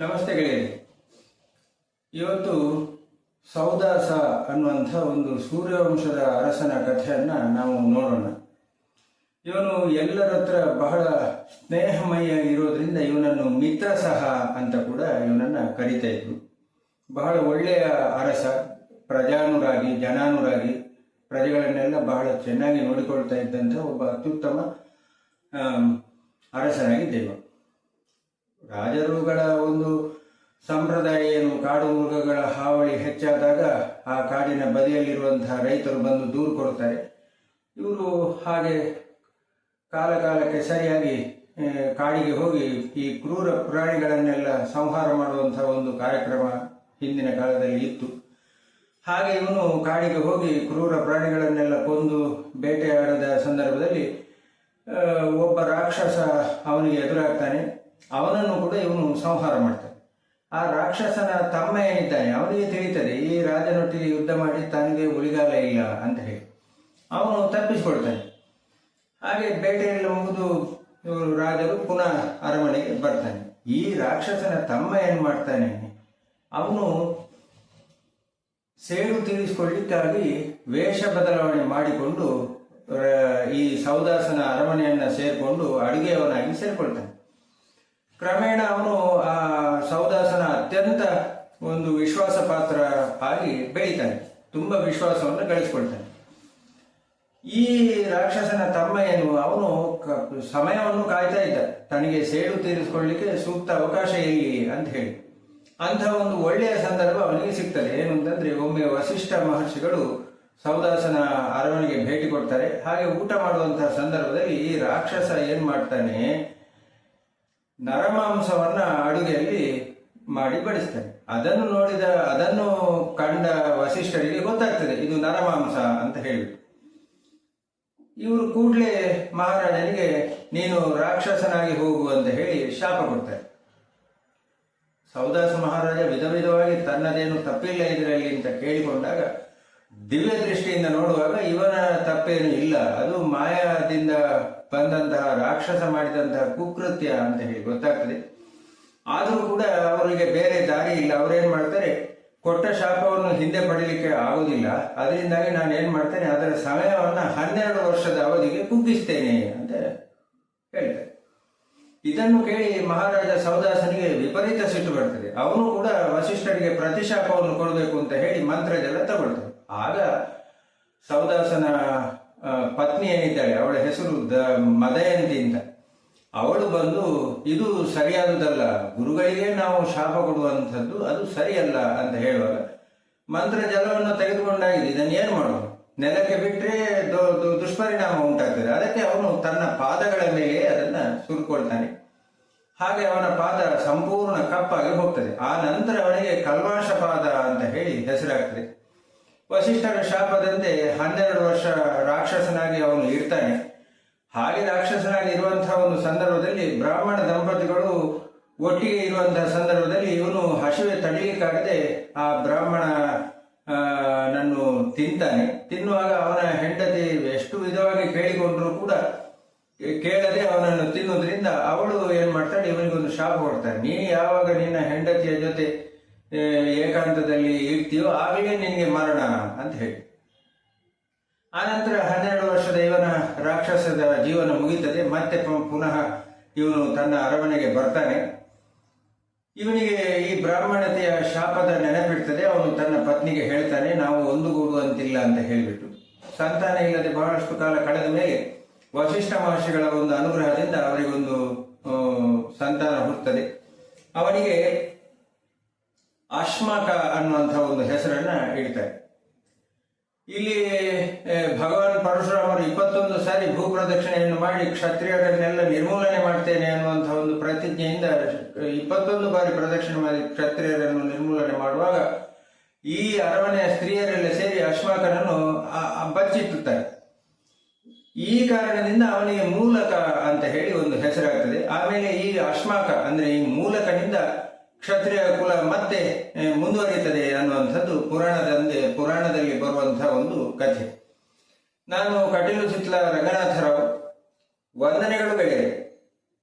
ನಮಸ್ತೆ ಗೆಳೆಯರಿ. ಇವತ್ತು ಸೌದಾಸ ಅನ್ನುವಂಥ ಒಂದು ಸೂರ್ಯವಂಶದ ಅರಸನ ಕಥೆಯನ್ನು ನಾವು ನೋಡೋಣ. ಇವನು ಎಲ್ಲರ ಹತ್ರ ಬಹಳ ಸ್ನೇಹಮಯ ಇರೋದ್ರಿಂದ ಇವನನ್ನು ಮಿತ್ರ ಸಹ ಅಂತ ಕೂಡ ಇವನನ್ನು ಕರಿತಾ ಇದ್ರು. ಬಹಳ ಒಳ್ಳೆಯ ಅರಸ, ಪ್ರಜಾನುರಾಗಿ, ಜನಾನುರಾಗಿ, ಪ್ರಜೆಗಳನ್ನೆಲ್ಲ ಬಹಳ ಚೆನ್ನಾಗಿ ನೋಡಿಕೊಳ್ತಾ ಇದ್ದಂಥ ಒಬ್ಬ ಅತ್ಯುತ್ತಮ ಅರಸನಾಗಿ ಇವ ರಾಜರುಗಳ ಒಂದು ಸಂಪ್ರದಾಯ ಏನು? ಕಾಡು ಮೃಗಗಳ ಹಾವಳಿ ಹೆಚ್ಚಾದಾಗ ಆ ಕಾಡಿನ ಬದಿಯಲ್ಲಿರುವಂತಹ ರೈತರು ಬಂದು ದೂರು ಕೊಡ್ತಾರೆ ಇವರು ಹಾಗೆ ಕಾಲ ಕಾಲಕ್ಕೆ ಸರಿಯಾಗಿ ಕಾಡಿಗೆ ಹೋಗಿ ಈ ಕ್ರೂರ ಪ್ರಾಣಿಗಳನ್ನೆಲ್ಲ ಸಂಹಾರ ಮಾಡುವಂತಹ ಒಂದು ಕಾರ್ಯಕ್ರಮ ಹಿಂದಿನ ಕಾಲದಲ್ಲಿ ಇತ್ತು. ಹಾಗೆ ಇವನು ಕಾಡಿಗೆ ಹೋಗಿ ಕ್ರೂರ ಪ್ರಾಣಿಗಳನ್ನೆಲ್ಲ ಕೊಂದು ಬೇಟೆಯಾಡದ ಸಂದರ್ಭದಲ್ಲಿ ಒಬ್ಬ ರಾಕ್ಷಸ ಅವನಿಗೆ ಎದುರಾಗ್ತಾನೆ. ಅವನನ್ನು ಕೂಡ ಇವನು ಸಂಹಾರ ಮಾಡ್ತಾನೆ. ಆ ರಾಕ್ಷಸನ ತಮ್ಮ ಏನಿದ್ದಾನೆ, ಅವನಿಗೆ ತಿಳಿತದೆ, ಈ ರಾಜನೊಟ್ಟಿಗೆ ಯುದ್ಧ ಮಾಡಿ ತನಗೆ ಉಳಿಗಾಲ ಇಲ್ಲ ಅಂತ ಹೇಳಿ. ಅವನು ತಪ್ಪಿಸಿಕೊಳ್ತಾನೆ. ಹಾಗೆ ಬೇಟೆಯಲ್ಲಿ ಮುಗಿದು ಇವರು ರಾಜರು ಪುನಃ ಅರಮನೆಗೆ ಬರ್ತಾನೆ. ಈ ರಾಕ್ಷಸನ ತಮ್ಮ ಏನು ಮಾಡ್ತಾನೆ, ಅವನು ಸೇಡು ತೀರಿಸಿಕೊಳ್ಳಿಕ್ಕಾಗಿ ವೇಷ ಬದಲಾವಣೆ ಮಾಡಿಕೊಂಡು ಈ ಸೌದಾಸನ ಅರಮನೆಯನ್ನು ಸೇರಿಕೊಂಡು ಅಡುಗೆಯವನಾಗಿ ಸೇರ್ಕೊಳ್ತಾನೆ. ಕ್ರಮೇಣ ಅವನು ಆ ಸೌದಾಸನ ಅತ್ಯಂತ ಒಂದು ವಿಶ್ವಾಸ ಪಾತ್ರ ಆಗಿ ಬೆಳೀತಾನೆ. ತುಂಬಾ ವಿಶ್ವಾಸವನ್ನು ಗಳಿಸ್ಕೊಳ್ತಾನೆ. ಈ ರಾಕ್ಷಸನ ತಮ್ಮ ಏನು ಅವನು ಸಮಯವನ್ನು ಕಾಯ್ತಾ ಇದ್ದ. ತನಗೆ ಸೇಡು ತೀರಿಸಿಕೊಳ್ಳಿಕ್ಕೆ ಸೂಕ್ತ ಅವಕಾಶ ಇಲ್ಲಿ ಅಂತ ಹೇಳಿ. ಅಂಥ ಒಂದು ಒಳ್ಳೆಯ ಸಂದರ್ಭ ಅವನಿಗೆ ಸಿಗ್ತದೆ. ಏನು ಅಂತಂದ್ರೆ ಒಮ್ಮೆ ವಸಿಷ್ಠ ಮಹರ್ಷಿಗಳು ಸೌದಾಸನ ಅರಮನೆಗೆ ಭೇಟಿ ಕೊಡ್ತಾರೆ. ಹಾಗೆ ಊಟ ಮಾಡುವಂತಹ ಸಂದರ್ಭದಲ್ಲಿ ಈ ರಾಕ್ಷಸ ಏನ್ ಮಾಡ್ತಾನೆ? ನರಮಾಂಸವನ್ನ ಅಡುಗೆಯಲ್ಲಿ ಮಾಡಿ ಬಡಿಸ್ತಾರೆ. ಅದನ್ನು ನೋಡಿದ, ಅದನ್ನು ಕಂಡ ವಶಿಷ್ಠರಿಗೆ ಗೊತ್ತಾಗ್ತದೆ, ಇದು ನರಮಾಂಸ ಅಂತ ಹೇಳಿಬಿಟ್ಟು ಇವರು ಕೂಡಲೇ ಮಹಾರಾಜನಿಗೆ, ನೀನು ರಾಕ್ಷಸನಾಗಿ ಹೋಗು ಅಂತ ಹೇಳಿ ಶಾಪ ಕೊಡ್ತಾರೆ. ಸೌದಾಸ ಮಹಾರಾಜ ವಿಧ ವಿಧವಾಗಿ ತನ್ನದೇನು ತಪ್ಪಿಲ್ಲ ಇದರಲ್ಲಿ ಅಂತ ಕೇಳಿಕೊಂಡಾಗ ದಿವ್ಯ ದೃಷ್ಟಿಯಿಂದ ನೋಡುವಾಗ ಇವನ ತಪ್ಪೇನು ಇಲ್ಲ. ಅದು ಮಾಯಾದಿಂದ ಬಂದಂತಹ ರಾಕ್ಷಸ ಮಾಡಿದಂತಹ ಕುಕೃತ್ಯ ಅಂತ ಹೇಳಿ ಗೊತ್ತಾಗ್ತದೆ. ಆದರೂ ಕೂಡ ಅವರಿಗೆ ಬೇರೆ ದಾರಿ ಇಲ್ಲ. ಅವರೇನ್ ಮಾಡ್ತಾರೆ? ಕೊಟ್ಟ ಶಾಪವನ್ನು ಹಿಂದೆ ಪಡೀಲಿಕ್ಕೆ ಆಗುದಿಲ್ಲ. ಅದರಿಂದಾಗಿ ನಾನು ಏನ್ ಮಾಡ್ತೇನೆ? ಅದರ ಸಮಯವನ್ನು ಹನ್ನೆರಡು ವರ್ಷದ ಅವಧಿಗೆ ಕುಗ್ಗಿಸ್ತೇನೆ ಅಂತ ಹೇಳ್ತಾರೆ. ಇದನ್ನು ಕೇಳಿ ಮಹಾರಾಜ ಸೌದಾಸನಿಗೆ ವಿಪರೀತ ಸಿಟ್ಟು ಬರ್ತದೆ. ಅವನು ಕೂಡ ವಸಿಷ್ಠರಿಗೆ ಪ್ರತಿಶಾಪವನ್ನು ಕೊಡಬೇಕು ಅಂತ ಹೇಳಿ ಮಂತ್ರದೆಲ್ಲ ತಗೊಳ್ತಾನೆ. ಆಗ ಸೌದಾಸನ ಪತ್ನಿ ಏನಿದ್ದಾಳೆ, ಅವಳ ಹೆಸರು ದ ಮದಯಂತಿ ಅಂತ ಅವಳು ಬಂದು, ಇದು ಸರಿಯಾದದಲ್ಲ ಗುರುಗಳಿಗೆ ನಾವು ಶಾಪ ಕೊಡುವಂಥದ್ದು, ಅದು ಸರಿಯಲ್ಲ ಅಂತ ಹೇಳುವಾಗ, ಮಂತ್ರ ಜಲವನ್ನು ತೆಗೆದುಕೊಂಡಾಗಿದೆ, ಇದನ್ನು ಏನು ಮಾಡೋದು? ನೆಲಕ್ಕೆ ಬಿಟ್ಟರೆ ದುಷ್ಪರಿಣಾಮ ಉಂಟಾಗ್ತದೆ. ಅದಕ್ಕೆ ಅವನು ತನ್ನ ಪಾದಗಳ ಮೇಲೆ ಅದನ್ನ ಸುರುಕೊಳ್ತಾನೆ. ಹಾಗೆ ಅವನ ಪಾದ ಸಂಪೂರ್ಣ ಕಪ್ಪಾಗಿ ಹೋಗ್ತದೆ. ಆ ನಂತರ ಅವನಿಗೆ ಕಲ್ವಾಶ ಪಾದ ಅಂತ ಹೇಳಿ ಹೆಸರಾಗ್ತದೆ. ವಸಿಷ್ಠರ ಶಾಪದಂತೆ ಹನ್ನೆರಡು ವರ್ಷ ರಾಕ್ಷಸನಾಗಿ ಅವನು ಇರ್ತಾನೆ. ಹಾಗೆ ರಾಕ್ಷಸನಾಗಿ ಇರುವಂತಹ ಒಂದು ಸಂದರ್ಭದಲ್ಲಿ ಬ್ರಾಹ್ಮಣ ದಂಪತಿಗಳು ಒಟ್ಟಿಗೆ ಇರುವಂತಹ ಸಂದರ್ಭದಲ್ಲಿ ಇವನು ಹಸಿವೆ ತಡೆಯಲಿಕ್ಕಾಗದೆ ಆ ಬ್ರಾಹ್ಮಣ ನನ್ನು ತಿಂತಾನೆ. ತಿನ್ನುವಾಗ ಅವನ ಹೆಂಡತಿ ಎಷ್ಟು ವಿಧವಾಗಿ ಕೇಳಿಕೊಂಡರೂ ಕೂಡ ಕೇಳದೆ ಅವನನ್ನು ತಿನ್ನೋದ್ರಿಂದ ಅವಳು ಏನ್ ಮಾಡ್ತಾಳೆ ಇವನಿಗೊಂದು ಶಾಪ ಕೊಡ್ತಾನೆ. ನೀನು ಯಾವಾಗ ನಿನ್ನ ಹೆಂಡತಿಯ ಜೊತೆ ಏಕಾಂತದಲ್ಲಿ ಇರ್ತೀಯೋ ಆಗಲೇ ನಿನಗೆ ಮರಣ ಅಂತ ಹೇಳಿ. ಆನಂತರ ಹನ್ನೆರಡು ವರ್ಷದ ಇವನ ರಾಕ್ಷಸದ ಜೀವನ ಮುಗಿತದೆ. ಮತ್ತೆ ಪುನಃ ಇವನು ತನ್ನ ಅರಮನೆಗೆ ಬರ್ತಾನೆ. ಇವನಿಗೆ ಈ ಬ್ರಾಹ್ಮಣತೆಯ ಶಾಪದ ನೆನಪಿಡ್ತದೆ. ಅವನು ತನ್ನ ಪತ್ನಿಗೆ ಹೇಳ್ತಾನೆ, ನಾವು ಒಂದುಗೂಡುವಂತಿಲ್ಲ ಅಂತ ಹೇಳಿಬಿಟ್ಟು. ಸಂತಾನ ಇಲ್ಲದೆ ಬಹಳಷ್ಟು ಕಾಲ ಕಳೆದ ಮೇಲೆ ವಶಿಷ್ಠ ಮಹರ್ಷಿಗಳ ಒಂದು ಅನುಗ್ರಹದಿಂದ ಅವರಿಗೊಂದು ಸಂತಾನ ಹುಟ್ಟುತ್ತದೆ. ಅವನಿಗೆ ಅಶ್ಮಕ ಅನ್ನುವಂಥ ಒಂದು ಹೆಸರನ್ನ ಇಡ್ತಾರೆ. ಇಲ್ಲಿ ಭಗವಾನ್ ಪರಶುರಾಮರು ಇಪ್ಪತ್ತೊಂದು ಸಾರಿ ಭೂಪ್ರದಕ್ಷಿಣೆಯನ್ನು ಮಾಡಿ ಕ್ಷತ್ರಿಯರನ್ನೆಲ್ಲ ನಿರ್ಮೂಲನೆ ಮಾಡ್ತೇನೆ ಅನ್ನುವಂಥ ಒಂದು ಪ್ರತಿಜ್ಞೆಯಿಂದ ಇಪ್ಪತ್ತೊಂದು ಬಾರಿ ಪ್ರದಕ್ಷಿಣೆ ಮಾಡಿ ಕ್ಷತ್ರಿಯರನ್ನು ನಿರ್ಮೂಲನೆ ಮಾಡುವಾಗ ಈ ಅರಮನೆಯ ಸ್ತ್ರೀಯರೆಲ್ಲ ಸೇರಿ ಅಶ್ಮಾಕನನ್ನು ಬಚ್ಚಿಟ್ಟುತ್ತಾರೆ ಈ ಕಾರಣದಿಂದ ಅವನಿಗೆ ಮೂಲಕ ಅಂತ ಹೇಳಿ ಒಂದು ಹೆಸರಾಗ್ತದೆ. ಆಮೇಲೆ ಈ ಅಶ್ಮಾಕ ಅಂದ್ರೆ ಈ ಮೂಲಕನಿಂದ ಕ್ಷತ್ರಿಯ ಕುಲ ಮತ್ತೆ ಮುಂದುವರಿಯುತ್ತದೆ ಅನ್ನುವಂಥದ್ದು ಪುರಾಣದಂದೆ ಪುರಾಣದಲ್ಲಿ ಬರುವಂತಹ ಒಂದು ಕಥೆ. ನಾನು ಕಟೀಲು ಚಿತ್ಲ ರಂಗನಾಥರಾವ್, ವಂದನೆಗಳು ಗೆಳೆಯರೆ